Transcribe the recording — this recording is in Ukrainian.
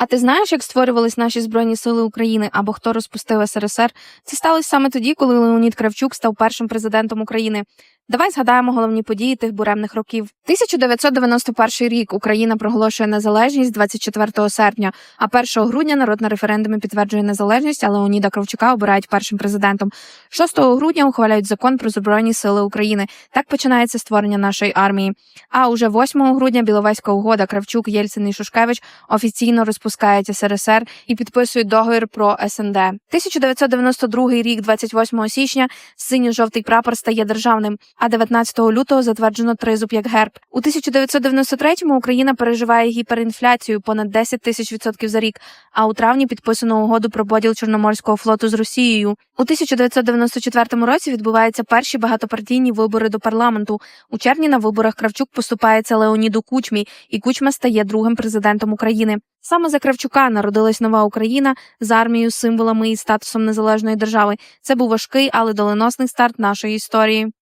А ти знаєш, як створювались наші збройні сили України або хто розпустив СРСР? Це сталося саме тоді, коли Леонід Кравчук став першим президентом України. Давай згадаємо головні події тих буремних років. 1991 рік Україна проголошує незалежність 24 серпня, а 1 грудня народ на референдумі підтверджує незалежність, а Леоніда Кравчука обирають першим президентом. 6 грудня ухваляють закон про збройні сили України. Так починається створення нашої армії. А уже 8 грудня Біловезька угода Кравчук, Єльцин і Шушкевич офіційно розпускають СРСР і підписують договір про СНД. 1992 рік, 28 січня, синьо-жовтий прапор стає державним. А 19 лютого затверджено тризуб як герб. У 1993-му Україна переживає гіперінфляцію понад 10 тисяч відсотків за рік. А у травні підписано угоду про поділ Чорноморського флоту з Росією. У 1994 році відбуваються перші багатопартійні вибори до парламенту. У червні на виборах Кравчук поступається Леоніду Кучмі, і Кучма стає другим президентом України. Саме за Кравчука народилась нова Україна з армією, символами і статусом незалежної держави. Це був важкий, але доленосний старт нашої історії.